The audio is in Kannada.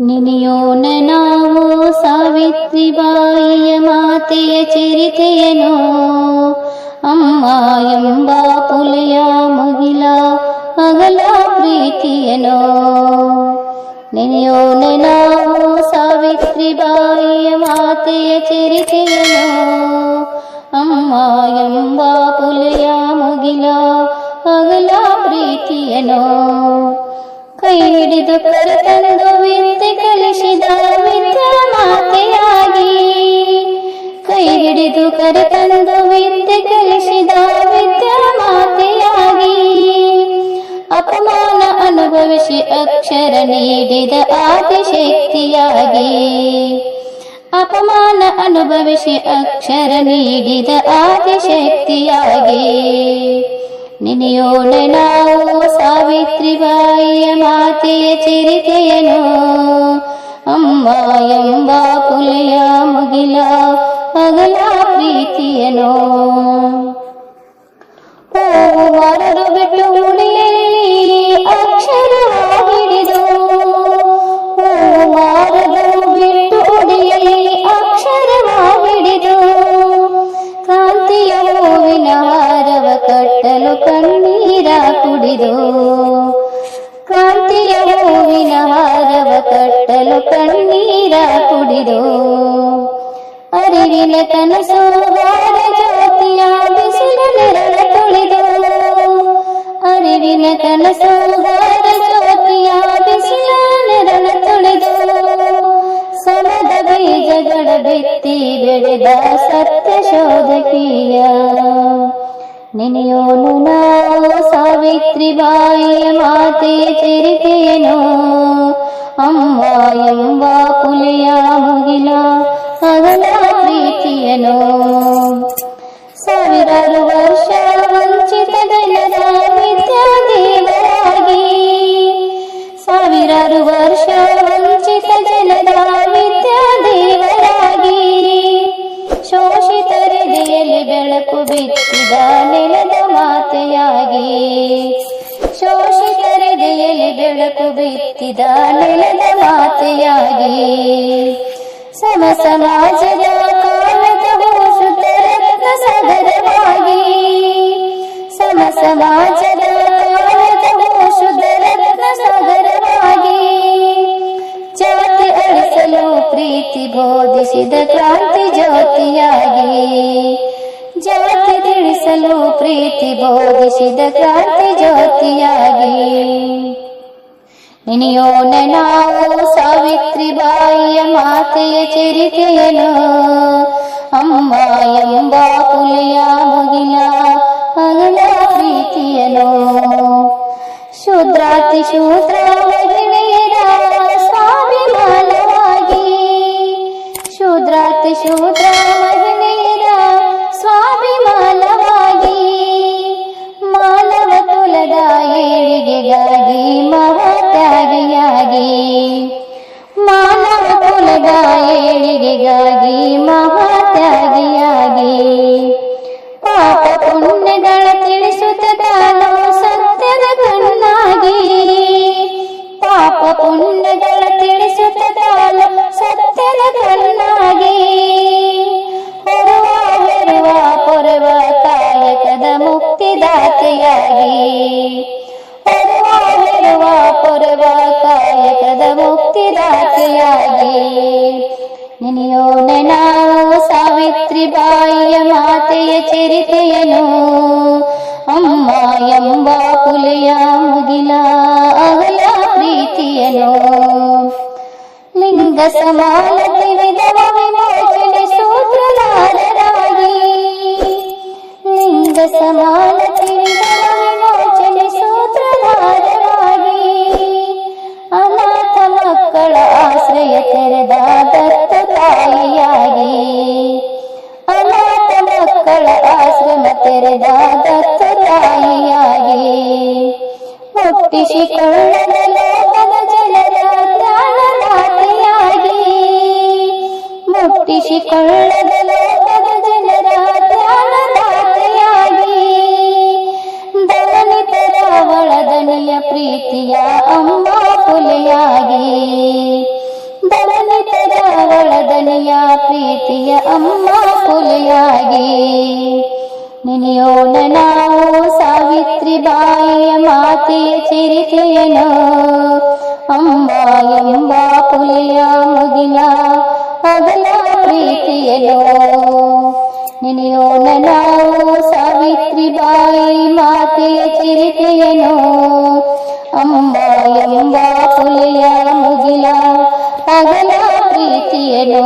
ನೆನೆಯೋಣ ನಾವು ಸಾವಿತ್ರಿಬಾಯಿಯ ಮಾತೆಯ ಚರಿತೆಯನು ಅಮ್ಮ ಎಂಬ ಪುಲೆಯ ಮುಗಿಲ ಅಗಲ ಪ್ರೀತಿಯನು ನೆನೆಯೋಣ ನಾವು ಸಾವಿತ್ರಿಬಾಯಿಯ ಮಾತೆಯ ಚರಿತೆಯನು ಅಮ್ಮ ಎಂಬ ಹಿಡಿದು ಕರೆತಂದು ವಿದ್ಯೆ ಕಲಿಸಿದ ವಿದ್ಯಾ ಮಾತೆಯಾಗಿ. ಕೈ ಹಿಡಿದು ಕರೆತಂದು ವಿದ್ಯೆ ಕಲಿಸಿದ ವಿದ್ಯಾ ಮಾತೆಯಾಗಿ. ಅಪಮಾನ ಅನುಭವಿಸಿ ಅಕ್ಷರ ನೀಡಿದ ಆದಿಶಕ್ತಿಯಾಗಿ. ಅಪಮಾನ ಅನುಭವಿಸಿ ಅಕ್ಷರ ನೀಡಿದ ಆದಿಶಕ್ತಿಯಾಗಿ. ನೆನೆಯೋಣ ನಾವು ಸಾವಿತ್ರಿಬಾಯಿಯ ಮಾತೆಯ ಚರಿತೆಯನು ಅಮ್ಮ ಎಂಬ ಪುಲೆಯ ಮುಗಿಲ ಅಗಲ ಪ್ರೀತಿಯನು ಹೂವು ಮರಳು ಬಿಟ್ಟು ಮುಡಿಯಲ್ಲಿ ಅಕ್ಷರ ಕುಡಿದು ಕಾಂತಿಯ ಹೂವಿನ ಹಾರವ ಕಟ್ಟಲು ಕಣ್ಣೀರ ಕುಡಿದು. ಅರಿವಿನ ಕನಸು ಹಾರ ಜ್ಯೋತಿಯ ಬಿಸಿಲ ನೆರಳ ತುಳಿದು. ಅರಿವಿನ ಕನಸು ಹಾರ ಜ್ಯೋತಿಯ ಬಿಸಿಲ ನೆರಳ ತುಳಿದು. ಸಮದ ಬೀಜಗಳ ಬಿತ್ತಿ ಬೆಳೆದ ಸತ್ಯ ಶೋಧಕೀಯ. ನೆನೆಯೋನು ನಾವು. ಸಾವಿತ್ರಿಬಾಯಿಯ ಮಾತೆಯ ಚರಿತೆಯನು ಅಮ್ಮ ಎಂಬ ಪುಲೆಯ ಮುಗಿಲ ಅಗಲ ಪ್ರೀತಿಯನು ಸಾವಿರಾರು ವರ್ಷ ವಂಚಿತ ಜನರ ವಿದ್ಯಾದೇವರಾಗಿ ಸಾವಿರಾರು ವರ್ಷ ವಂಚಿತ ಬೆಳಕು ಬಿತ್ತಿದ ನೆಲದ ಮಾತೆಯಾಗಿ. ಸಮ ಸಮಾಜದ ಕಾಲದ ಶುದ್ಧ ರತ್ನ ಸಾಗರವಾಗಿ ಸಮ ಸಮಾಜದ ಕಾಲದ ಶುದ್ಧ ರತ್ನ ಜಾತಿ ಅಳಿಸಲು ಪ್ರೀತಿ ಬೋಧಿಸಿದ ಕ್ರಾಂತಿ ಜ್ಯೋತಿಯಾಗಿ. ಜಾತಿ ತಿಳಿಸಲು ಪ್ರೀತಿ ಬೋಧಿಸಿದ ಕ್ರಾಂತಿ ಜ್ಯೋತಿಯಾಗಿ. ನೆನೆಯೋಣ ನಾವು ಸಾವಿತ್ರಿಬಾಯಿಯ ಮಾತೆಯ ಚರಿತೆಯನು ಅಮ್ಮ ಎಂಬ ಪುಲೆಯ ಮುಗಿಲ ಅಗಲ ಪ್ರೀತಿಯನು ಶೂದ್ರಾತಿ ಶೂದ್ರ ಮಹಿಳೆಯರ ಸ್ವಾಭಿಮಾನವಾಗಿ ಶೂದ್ರಾತಿ ಶೂದ್ರ ಮಹಿಳೆಯರ ಸ್ವಾಭಿಮಾನವಾಗಿ ಮಾನವ ಕುಲದ ಏಳಿಗೆಗಾಗಿ ಮಹಾತ್ಯಾಗಿಯಾಗಿ ಮಾನವ ಕುಲದ ಏಳಿಗೆಗಾಗಿ, ಮಹಾತ್ಯಾಗಿಯಾಗಿ. ಪಾಪ ಪುಣ್ಯಗಳ ತಿಳಿಸುತ್ತ ತಾನು ಸತ್ಯದ ಕಣ್ಣಾಗಿ. ಪಾಪ ಪುಣ್ಯಗಳ ತಿಳಿಸುತ್ತ ತಾನು ಸತ್ಯದ ಕಣ್ಣಾಗಿ. ಹೊರವ ಹೊರವ ಪೊರವ ಕಾಯಕದ ಮುಕ್ತಿದಾತೆಯಾಗಿ. ಮುಕ್ತಿದಾತೆಯಾಗಿ ನೆನೆಯೋಣ ನಾವು ಸಾವಿತ್ರಿಬಾಯಿಯ ಮಾತೆಯ ಚರಿತೆಯನು ಅಮ್ಮ ಎಂಬ ಪುಲೆಯ ಮುಗಿಲ ಅಗಲ ಪ್ರೀತಿಯನು ಲಿಂಗ ಸಮಾನತೆ ವಿಧವ ವಿಮೋಚನೆ ಸೂತ್ರಧಾರರಾಗಿ ಲಿಂಗ ಸಮಾನತೆ ತಾಯಿಯಾಗಿ ಅನಾಥ ಮಕ್ಕಳ ಆಶ್ರಮ ತೆರೆದ ದತ್ತ ತಾಯಿಯಾಗಿ ಹುಟ್ಟಿಸಿಕೊಳ್ಳದ ಅಮ್ಮ ಪುಲಿಯಾಗಿ ನೆನೆಯೋಣ ನಾವು ಸಾವಿತ್ರಿ ಬಾಯಿಯ ಮಾತೆಯ ಚರಿತೆಯನು ಅಮ್ಮ ಎಂಬ ಪುಲಿಯ ಮುಗಿಲ ಅಗಲ ಪ್ರೀತಿಯನು ನೆನೆಯೋಣ ನಾವು ಸಾವಿತ್ರಿ ಬಾಯಿ ಮಾತೆಯ ಚರಿತೆಯನು ಅಮ್ಮ ಎಂಬ ಪುಲಿಯ ಮುಗಿಲ ಅಗಲ ಪ್ರೀತಿಯನು